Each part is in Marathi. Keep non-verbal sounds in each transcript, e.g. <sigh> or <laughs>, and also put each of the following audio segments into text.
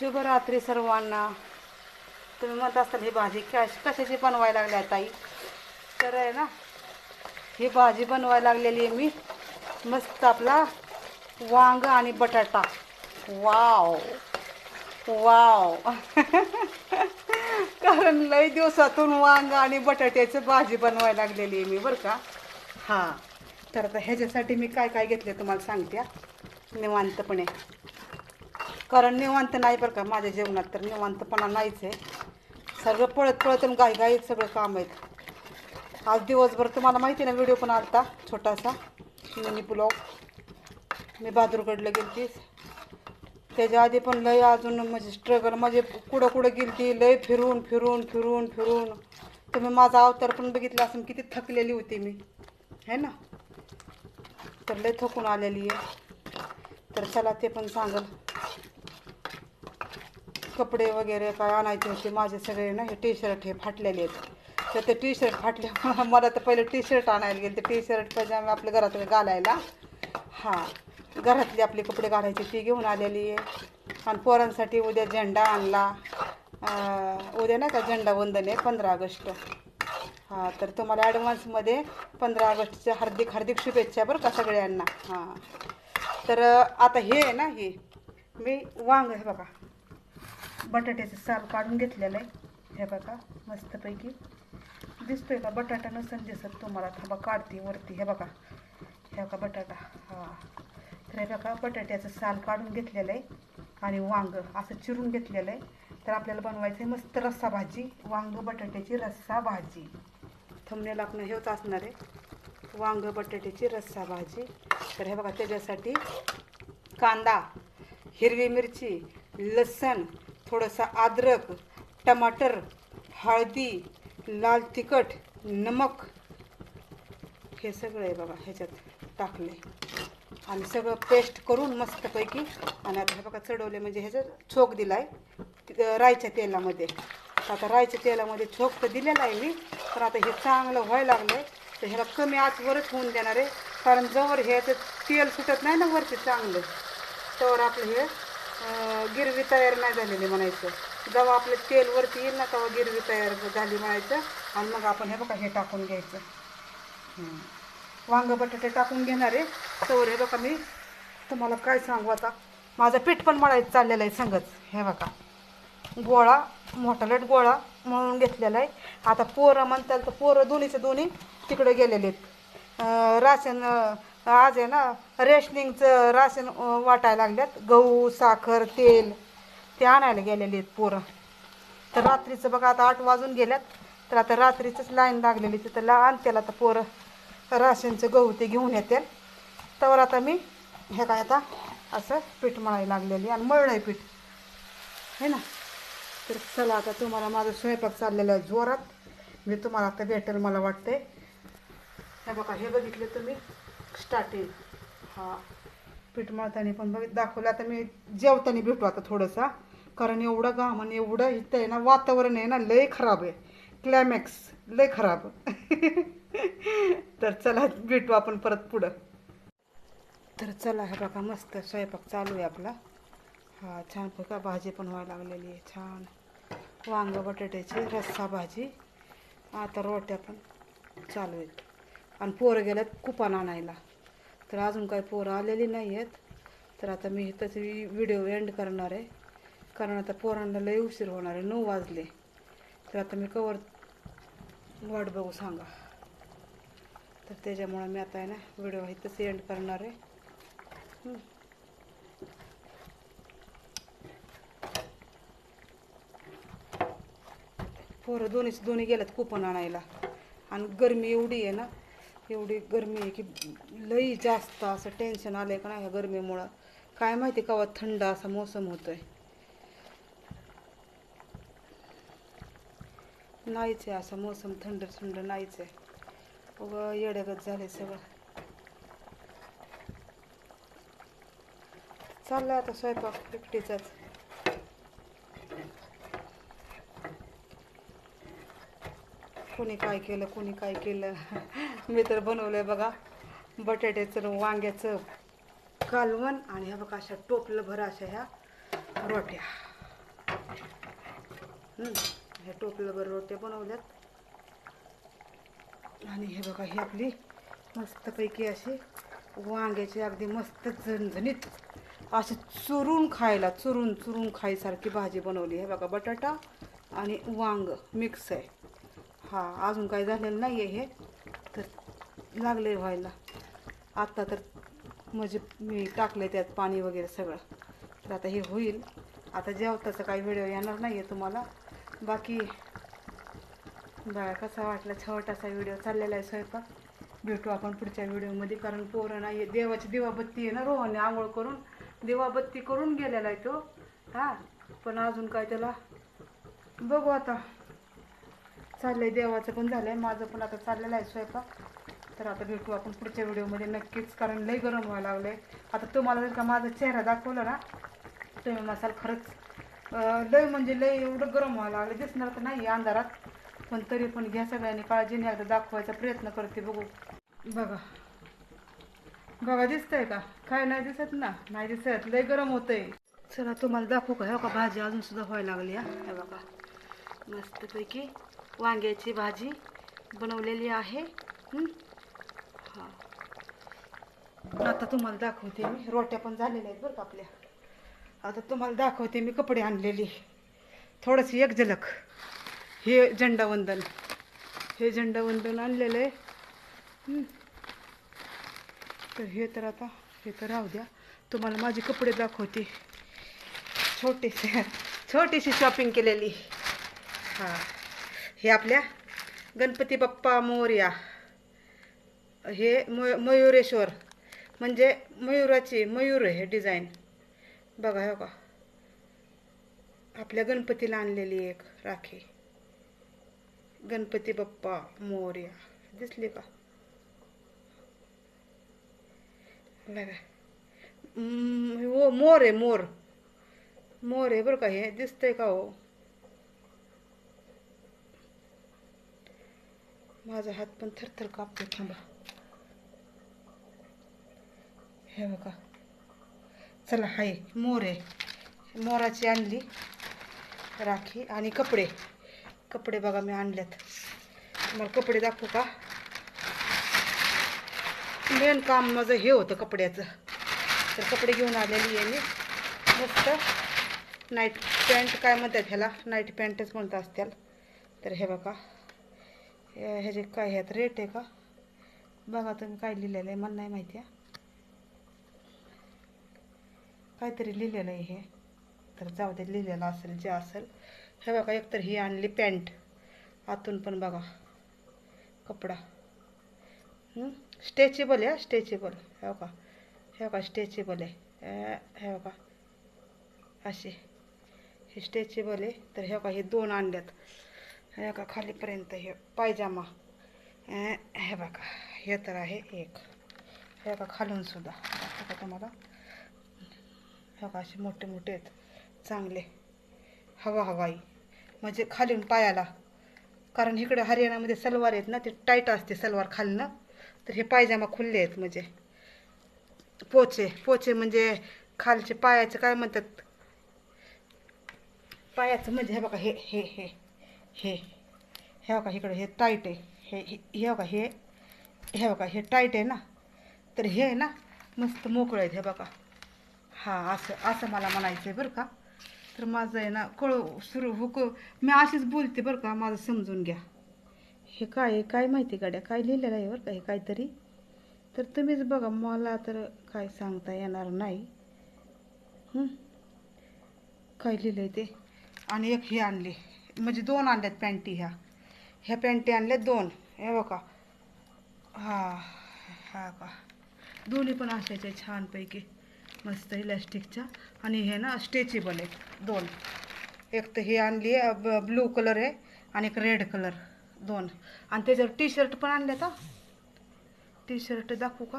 शुभरात्री सर्वांना. तुम्ही म्हणत असाल ही भाजी कश कशाची बनवायला लागली आहे ताई? तर आहे ना ही भाजी बनवायला लागलेली आहे मी. मस्त आपला वांग आणि बटाटा. वाव! वाव! <laughs> कारण लई दिवसातून वांग आणि बटाट्याची भाजी बनवायला लागलेली आहे मी बरं का? हां. तर आता ह्याच्यासाठी मी काय काय घेतले तुम्हाला सांगते निवांतपणे. कारण निवांत नाही बरं का माझ्या जेवणात तर निवांतपणा नाहीच आहे. सगळं पळत पळत आणि गाई घाईत सगळं काम आहेत. आज दिवसभर तुम्हाला माहिती आहे ना व्हिडिओ पण आलता छोटासा मिनी ब्लॉग मी बहादूरगडला गेलती. त्याच्या आधी पण लय अजून म्हणजे स्ट्रगल म्हणजे कुठं कुठं गेलती लय फिरून फिरून फिरून फिरून. तुम्ही माझा अवतार पण बघितला असं किती थकलेली होती मी. है ना? तर लय थकून आलेली आहे. तर चला ते पण सांगल. कपडे वगैरे काय आणायचे होते माझे सगळे ना हे टी शर्ट हे फाटलेले आहेत. तर ते टी शर्ट फाटले मला तर पहिले टी शर्ट आणायला गेले. ते टी शर्ट पजामे आपल्या घरातले घालायला. हां घरातली आपले कपडे घालायचे ती घेऊन आलेली आहे. आणि पोरांसाठी उद्या झेंडा आणला. उद्या नाही का झेंडा वंदन आहे पंधरा ऑगस्ट. हां तर तुम्हाला ॲडव्हान्समध्ये पंधरा ऑगस्टच्या हार्दिक हार्दिक शुभेच्छा बरं का सगळ्यांना. हां. तर आता हे आहे ना हे. मी वांग आहे बघा. बटाट्याचं साल काढून घेतलेलं आहे. हे बघा मस्तपैकी. दिसतोय का बटाटा नसेल दिसत तुम्हाला? थांबा काढते वरती. हे बघा. हे बघा बटाटा. हां. तर हे बघा बटाट्याचं साल काढून घेतलेलं आहे. आणि वांग असं चिरून घेतलेलं आहे. तर आपल्याला बनवायचं आहे मस्त रस्सा भाजी. वांग बटाट्याची रस्सा भाजी. थंबनेल आपण हेच असणार आहे. वांग बटाट्याची रस्सा भाजी. तर हे बघा त्याच्यासाठी कांदा हिरवी मिरची लसण थोडंसं अद्रक टमाटर हळदी लाल तिखट नमक हे सगळं आहे बघा ह्याच्यात टाकले. आणि सगळं पेस्ट करून मस्तपैकी आणि आता हे बघा चढवले म्हणजे ह्याच्यात छोक दिला आहे राईच्या तेलामध्ये. आता राईच्या तेलामध्ये छोक तर दिलेला आहे मी पण आता हे चांगलं व्हायला लागलं आहे तर ह्याला कमी आजवरच होऊन देणार आहे कारण जवळ हे तेल सुटत नाही ना वरती चांगलं. तर आपलं हे गिरवी तयार नाही झालेली म्हणायचं. जेव्हा आपलं तेल वरती येईल ना तेव्हा गिरवी तयार झाली म्हणायचं. आणि मग आपण हे बघा हे टाकून घ्यायचं. वांग बटाटे टाकून घेणार आहे. तर हे बघा मी तुम्हाला काय सांगू आता. माझं पीठ पण मळायचं चाललेलं आहे संगच. हे बघा. गोळा मोठा लट गोळा मळून घेतलेला आहे. आता पोरं म्हणताल तर पोरं दोन्हीचे दोन्ही तिकडे गेलेले आहेत. राशन आज आहे ना रेशनिंगचं राशन वाटायला लागल्यात. गहू साखर तेल ते आणायला गेलेले आहेत पोरं. तर रात्रीचं बघा आता आठ वाजून गेल्यात. तर आता रात्रीचंच लाईन लागलेली तिथं ला आणतेला आता पोरं राशनचं गहू ते घेऊन येतील. तर आता मी हे काय आता असं पीठ मळायला लागलेली आणि मळलं आहे पीठ. है ना? तर चला आता तुम्हाला माझा स्वयंपाक चाललेला आहे जोरात. मी तुम्हाला आता भेटेल मला वाटतंय. हे बघा हे बघितले तुम्ही. स्टार्टिंग. हा. पीठ मळताना पण बघ दाखवलं. आता मी जेवताना भेटू आता थोडंसा. कारण एवढं घाम आणि एवढं इथं आहे ना वातावरण आहे ना लय खराब आहे. क्लायमॅक्स लय खराब. <laughs> तर चला भेटू आपण परत पुढं. तर चला हे बघा मस्त स्वयंपाक चालू आहे आपला. हा छान बघा भाजी पण व्हायला लागलेली आहे. छान. वांग बटाट्याची रस्सा भाजी. आता रोट्या पण चालू आहेत. आणि पोरं गेल्यात कुपान आणायला. तर अजून काही पोरं आलेली नाही आहेत तर आता मी इथंच व्हिडिओ एंड करणार आहे. कारण आता पोरांना लय उशीर होणार आहे. नऊ वाजले. तर आता मी कवर वाट बघू सांगा. तर त्याच्यामुळं मी आता आहे ना व्हिडिओ इथंच एंड करणार आहे. पोरं दोन्हीच दोन्ही गेल्यात कुपन आणायला. आणि गरमी एवढी आहे ना एवढी गरमी आहे की लई जास्त असं टेन्शन आलं आहे का नाही ह्या गरमीमुळं. काय माहिती कवा थंड असा मोसम आहे नाहीच आहे असा मोसम थंड थंड नाहीच आहे. उगं येड्यागत झाले सगळं. चाललं आता स्वयंपाक एकटीचाच. कोणी काय केलं कोणी काय केलं. मी तर बनवलंय बघा. बटाट्याचं वांग्याचं कालवण आणि ह्या बघा अशा टोपलं भर अशा ह्या रोट्या. ह्या टोपलं भर रोट्या बनवल्यात. आणि हे बघा ही आपली मस्तपैकी अशी वांग्याची अगदी मस्त झणझणीत अशी चुरून खायला चुरून चुरून खायसारखी भाजी बनवली. हे बघा बटाटा आणि वांग मिक्स आहे. हा अजून काही झालेलं नाही आहे हे. लागले व्हायला. आत्ता तर म्हणजे मी टाकले त्यात पाणी वगैरे सगळं. तर आता हे होईल. आता जेवताचा काही व्हिडिओ येणार नाही आहे तुम्हाला. बाकी बघा कसा वाटला? छोटासा व्हिडिओ चाललेला आहे स्वयंपाक. भेटू आपण पुढच्या व्हिडिओमध्ये कारण पोरं नाही देवाची दिवाबत्ती आहे ना रोहनने आंघोळ करून. दिवाबत्ती करून गेलेला आहे तो. हा? पण अजून काय त्याला? बघू आता. चाललं आहे देवाचं पण झालं आहे माझं पण आता चाललेलं आहे स्वयंपाक. तर आता भेटू आपण पुढच्या व्हिडिओमध्ये नक्कीच कारण लई गरम व्हायला लागलं आहे आता तुम्हाला जर का माझा चेहरा दाखवला ना तुम्ही मसाला खरंच लई लय म्हणजे लय एवढं गरम व्हायला लागलं दिसणार तर नाही अंधारात पण तरी पण घ्या सगळ्यांनी काळजीने एकदा दाखवायचा प्रयत्न करते बघू. बघा. बघा दिसतंय का? काय नाही दिसत ना? नाही दिसत. लय गरम होतंय. चला तुम्हाला दाखवू का? हो का? भाजी अजून सुद्धा व्हायला लागली हा? हे बघा. मस्तपैकी वांग्याची भाजी बनवलेली आहे. आता तुम्हाला दाखवते मी. रोट्या पण झालेल्या आहेत बरं का आपल्या. आता तुम्हाला दाखवते मी कपडे आणलेली. थोडंशी एक झलक. हे झेंडावंदन हे झेंडावंदन आणलेलं आहे. तर हे तर आता हे तर राहू द्या. तुम्हाला माझे कपडे दाखवते. छोटेसे छोटीशी शॉपिंग केलेली. हां. हे आपल्या गणपती बाप्पा मोर्या. हे मय मयुरेश्वर. म्हणजे मयुराची मयूर आहे हे डिझाईन बघा हो का आपल्या गणपतीला आणलेली एक राखी. गणपती बाप्पा मोर्या. दिसली का? बघा. हो, मोर आहे मोर. मोर आहे बरं का हे. दिसतंय का हो? माझा हात पण थरथर कापतो थांबा. हे बघा. चला हाय मोर आहे. मोराची आणली. राखी आणि कपडे. कपडे बघा मी आणल्यात. तुम्हाला कपडे दाखवू का? मेन काम माझं हे होतं कपड्याचं. तर कपडे घेऊन आलेली आहे मी. मस्त. नाईट पॅन्ट काय म्हणतात ह्याला? नाईट पॅन्टच म्हणत असतील. तर हे बघा. ह्याचे काय ह्यात रेट आहे का? बघा तुम्ही काय लिहिलेलं आहे. मला नाही माहिती आहे. काहीतरी लिहिलेलं आहे हे. तर जाऊ दे लिहिलेलं असेल जे असेल. हे बघा एकतर ही आणली पॅन्ट. आतून पण बघा कपडा. स्ट्रेचेबल आहे स्ट्रेचेबल. हे बघा हे बघा स्ट्रेचेबल आहे. हे बघा असे. हे स्ट्रेचेबल आहे. तर हे बघा हे दोन आणल्यात. हे बघा खालीपर्यंत हे पायजामा. हे बघा हे तर आहे एक. हे बघा खालूनसुद्धा दाखवतो तुम्हाला? बघा असे मोठे मोठे आहेत. चांगले. हवा हवाई म्हणजे खालून पायाला. कारण इकडं हरियाणामध्ये सलवार आहेत ना ते टाईट असते सलवार खालनं. तर हे पायजामा खुल्ले आहेत म्हणजे. पोचे पोचे म्हणजे खालचे पायाचे काय म्हणतात? पायाचं म्हणजे हे बघा हे हे हे हे. हे बघा इकडं हे टाईट आहे. हे हे बघा हे हे बघा हे टाईट आहे ना. तर हे आहे ना मस्त मोकळं आहेत हे बघा. हां असं असं मला म्हणायचं आहे बरं का. तर माझं आहे ना कळू सुरू हुक. मी अशीच बोलते बरं का माझं समजून घ्या. हे काय आहे काय माहिती गाड्या? काय लिहिलेलं आहे बरं का हे काहीतरी? तर तुम्हीच बघा मला तर काय सांगता येणार नाही. काय लिहिलं आहे ते? आणि एक ही आणली. म्हणजे दोन आणल्यात पॅन्टी ह्या. ह्या पॅन्टी आणल्यात दोन. हे बघा. हां हा का. दोन्ही पण असायचे छानपैकी. मस्त इलॅस्टिकच्या. आणि हे ना स्ट्रेचेबल आहे दोन. एक तर ही आणली आहे ब्लू कलर आहे आणि एक रेड कलर दोन. आणि त्याच्यावर टी शर्ट पण आणले आता टी शर्ट दाखवू का?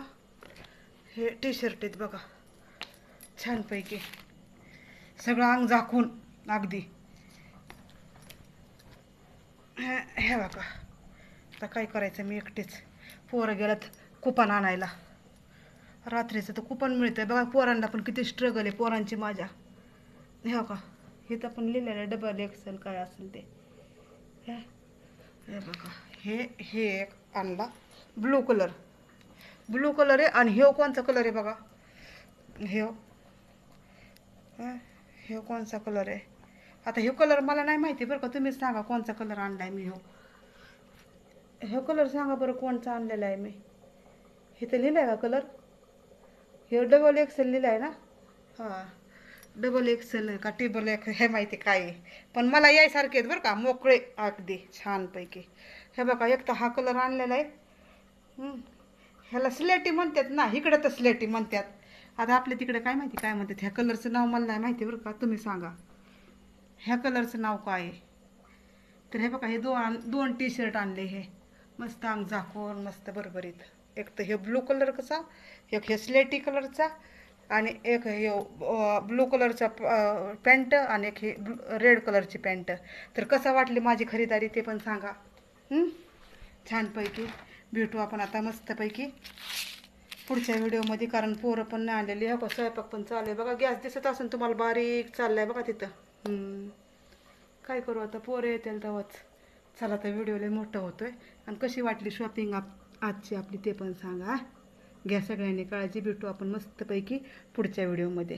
हे टी शर्ट आहेत बघा. छानपैकी. सगळं अंग झाकून अगदी. हे बघा. आता काय करायचं? मी एकटीच. पोरं गेलात कुपन आणायला. रात्रीचं तर कुपन मिळतं बघा पोरांना पण किती स्ट्रगल आहे पोरांची माझ्या. हे तर आपण पण लिहिलेलं आहे डबल एक्सेल काय असेल ते. हे बघा हे हे एक आणला. ब्लू कलर ब्लू कलर आहे आणि हे कोणचा कलर आहे बघा? हे हो. हे. कोणचा कलर आहे? आता हे कलर मला नाही माहिती बरं का तुम्हीच सांगा कोणचा कलर आणलाय मी ह्यो हे कलर सांगा बरं कोणचा आणलेला आहे मी. इथं लिहिलं आहे का कलर हे डबल एक्सेल लिहिलं आहे ना? हां. डबल एक्सेल का टेबल एक हे माहिती काय आहे? पण मला यायसारखे आहेत बरं का मोकळे अगदी छानपैकी. हे बघा एक तर हा कलर आणलेला आहे. ह्याला स्लेटी म्हणतात ना इकडं तर स्लेटी म्हणतात. आता आपल्या तिकडे काय माहिती काय म्हणतात? ह्या कलरचं नाव मला नाही माहिती बरं का तुम्ही सांगा. ह्या कलरचं नाव काय आहे? तर हे बघा हे दोन दोन टी शर्ट आणले हे. मस्त अंग झाकून मस्त बरोबरीत एक तर हे ब्लू कलर कसा एक हे स्लेटी कलरचा आणि एक हे ब्लू कलरचा पॅन्ट आणि एक हे रेड कलरची पॅन्ट. तर कसं वाटली माझी खरेदारी ते पण सांगा. छानपैकी. भेटू आपण आता मस्तपैकी. पुढच्या व्हिडिओमध्ये कारण पोरं पण नाही आलेली हो का? स्वयंपाक पण चालू आहे. बघा गॅस दिसत असून तुम्हाला बारीक चाललाय बघा तिथं. काय करू आता? पोरं येतील तेव्हाच. चला तर व्हिडिओ लय मोठं होतोय. आणि कशी वाटली शॉपिंग आप आजची आपली ते पण सांगा. घ्या सगळ्यांनी काळजी भेटू आपण मस्तपैकी पुढच्या व्हिडिओमध्ये.